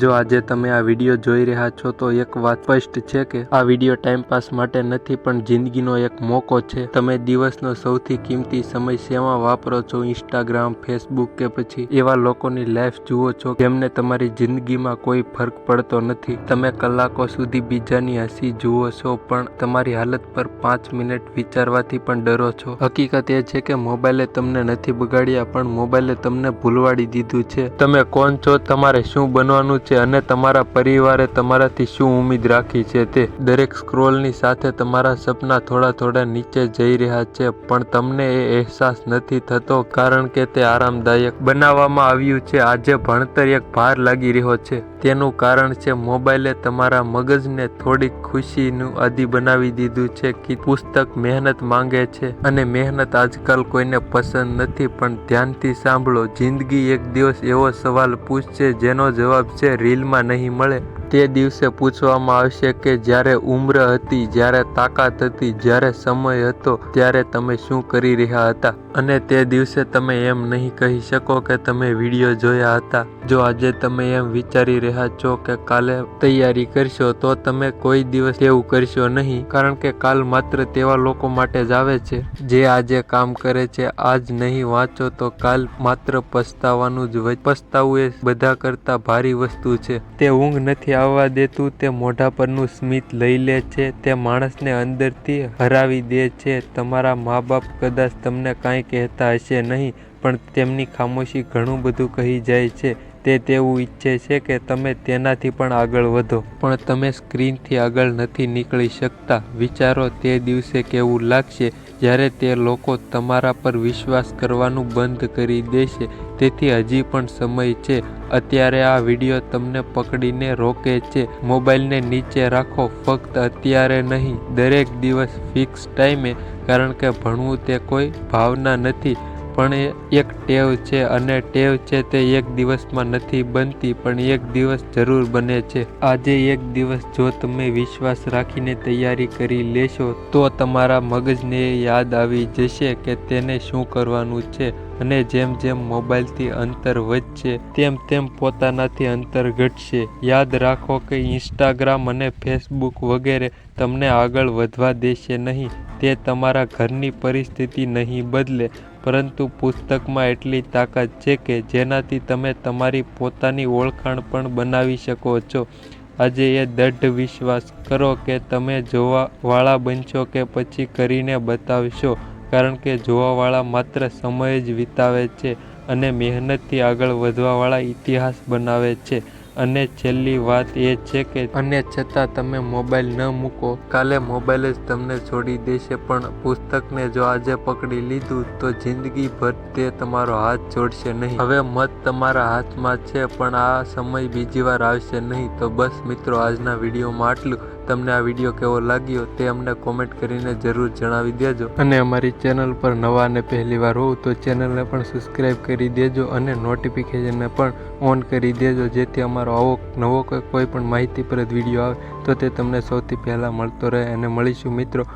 જો આજે તમે આ વીડિયો જોઈ રહ્યા છો, તો એક વાત સ્પષ્ટ છે કે આ વીડિયો ટાઈમપાસ માટે નથી, પણ જિંદગીનો એક મોકો છે. તમે દિવસનો સૌથી કિંમતી સમય શેમાં વાપરો છો? ઇન્સ્ટાગ્રામ ફેસબુક કે પછી એવા લોકોની લાઈફ જુઓ છો જેમને તમારી જિંદગીમાં કોઈ ફરક પડતો નથી. તમે કલાકો સુધી બીજાની હસી જુઓ છો, પણ તમારી હાલત પર પાંચ મિનિટ વિચારવાથી પણ ડરો છો. હકીકત એ છે કે મોબાઈલે તમને નથી બગાડ્યા, પણ મોબાઈલે તમને ભૂલવાડી દીધું છે. તમે કોણ છો? તમારે શું બનવાનું છે અને તમારા પરિવારે તમારાથી શું ઉમ્મીદ રાખી છે તે દરેક સ્ક્રોલની સાથે તમારા સપના થોડા થોડા નીચે જઈ રહ્યા છે, પણ તમને એ અહેસાસ નથી થતો કારણ કે તે આરામદાયક બનાવવામાં આવ્યું છે. આજે ભણતર એક ભાર લાગી રહ્યો છે. તેનું કારણ છે મોબાઈલે તમારા મગજને થોડીક ખુશીનું આદિ બનાવી દીધું છે કે પુસ્તક મહેનત માંગે છે અને મહેનત આજકાલ કોઈને પસંદ નથી, પણ ધ્યાનથી સાંભળો. જિંદગી એક દિવસ એવો સવાલ પૂછશે જેનો જવાબ છે, રીલમાં નહીં મળે. તે દિવસે પૂછવામાં આવશે કે જ્યારે ઉમ્ર હતી, જ્યારે તાકાત હતી, જ્યારે સમય હતો, ત્યારે તમે શું કરી રહ્યા હતા? અને તે દિવસે તમે એમ નહીં કહી શકો કે તમે વીડિયો જોયા હતા. જો આજે તમે એમ વિચારી રહ્યા છો કે કાલે તૈયારી કરશો, તો તમે કોઈ દિવસ એવું કરશો નહીં, કારણ કે કાલ માત્ર તેવા લોકો માટે જ આવે છે. જે આજે કામ કરે છે, આજ નહીં વાંચો તો કાલ માત્ર પસ્તાવાનું જ પસ્તાવું એ બધા કરતા ભારી વસ્તુ છે. તે ઊંઘ નથી આવવા દેતું તે મોઢા પરનું સ્મિત લઈ લે છે, તે માણસને અંદરથી હરાવી દે છે. તમારા મા બાપ કદાચ તમને કાંઈ કહેતા હશે નહીં, પણ તેમની ખામોશી ઘણું બધું કહી જાય છે. તે તેવું ઈચ્છે છે કે તમે તેનાથી પણ આગળ વધો. પણ તમે સ્ક્રીનથી આગળ નથી નીકળી શકતા. વિચારો તે દિવસે કેવું લાગશે જ્યારે તે લોકો તમારા પર વિશ્વાસ કરવાનું બંધ કરી દેશે, તેથી હજી પણ સમય છે. અત્યારે આ વીડિયો તમને પકડીને રોકે છે. મોબાઈલને નીચે રાખો, ફક્ત અત્યારે નહીં, દરેક દિવસ ફિક્સ ટાઈમે, કારણ કે ભણવું તે કોઈ ભાવના નથી. પણ એક ટેવ છે અને ટેવ છે તે એક દિવસમાં નથી બનતી, પણ એક દિવસ જરૂર બને છે. આજે એક દિવસ જો તમે વિશ્વાસ રાખીને તૈયારી કરી લેશો, તો તમારા મગજને યાદ આવી જશે કે તેને શું કરવાનું છે અને જેમ જેમ મોબાઈલથી અંતર વધશે, તેમ તેમ પોતાનાથી અંતર ઘટશે. યાદ રાખો કે ઇન્સ્ટાગ્રામ અને ફેસબુક વગેરે તમને આગળ વધવા દેશે નહીં. તે તમારા ઘરની પરિસ્થિતિ નહીં બદલે પરંતુ પુસ્તકમાં એટલી તાકાત છે કે જેનાથી તમે તમારી પોતાની ઓળખાણ પણ બનાવી શકો છો. આજે એ દૃઢ વિશ્વાસ કરો કે તમે જોવાવાળા બનશો કે પછી કરીને બતાવશો, કારણ કે જોવાવાળા માત્ર સમય જ વિતાવે છે અને મહેનતથી આગળ વધવાવાળા ઇતિહાસ બનાવે છે. અને છેલ્લી વાત એ છે કે અને છતાં તમે મોબાઈલ ન મૂકો. કાલે મોબાઈલ જ તમને છોડી દેશે, પણ પુસ્તકને જો આજે પકડી લીધું, તો જિંદગીભર તે તમારો હાથ છોડશે નહીં. હવે મત તમારા હાથમાં છે, પણ આ સમય બીજી વાર આવશે નહીં. તો બસ મિત્રો, આજના વિડીયોમાં આટલું. તમને આ વીડિયો કેવો લાગ્યો તે અમને કોમેન્ટ કરીને જરૂર જણાવી દેજો. અને અમારી ચેનલ પર નવા અને પહેલી વાર હોવ તો ચેનલને પણ સબસ્ક્રાઈબ કરી દેજો અને નોટિફિકેશનને પણ ઓન કરી દેજો, જેથી અમારો આવો નવો કોઈ પણ માહિતીપ્રદ વીડિયો આવે તો તે તમને સૌથી પહેલાં મળતો રહે. અને મળીશું મિત્રો